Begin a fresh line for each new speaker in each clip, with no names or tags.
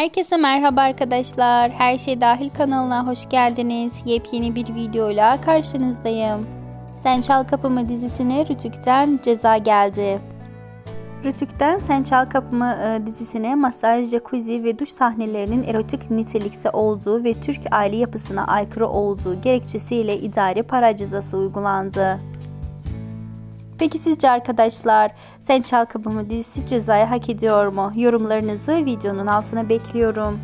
Herkese merhaba arkadaşlar. Her şey dahil kanalına hoş geldiniz. Yepyeni bir videoyla karşınızdayım. Sen Çal Kapımı dizisine Rütük'ten ceza geldi. Rütük'ten Sen Çal Kapımı e, dizisine masaj, jacuzzi ve duş sahnelerinin erotik nitelikte olduğu ve Türk aile yapısına aykırı olduğu gerekçesiyle idari para cezası uygulandı. Peki sizce arkadaşlar Sen Çal Kapımı dizisi cezayı hak ediyor mu? Yorumlarınızı videonun altına bekliyorum.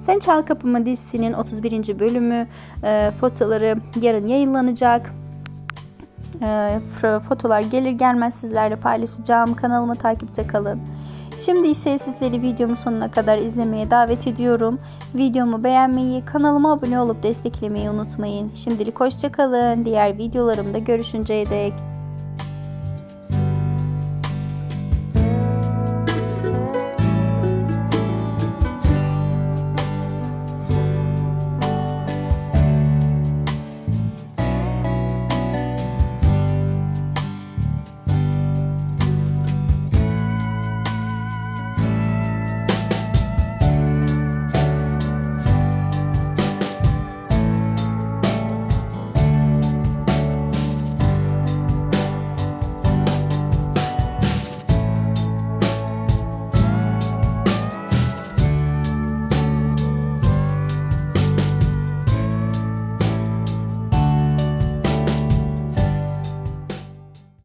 Sen Çal Kapımı dizisinin 31. bölümü e, fotoları yarın yayınlanacak. E, fotolar gelir gelmez sizlerle paylaşacağım. Kanalımı takipte kalın. Şimdi ise sizleri videomun sonuna kadar izlemeye davet ediyorum. Videomu beğenmeyi, kanalıma abone olup desteklemeyi unutmayın. Şimdilik hoşçakalın. Diğer videolarımda görüşünceye dek.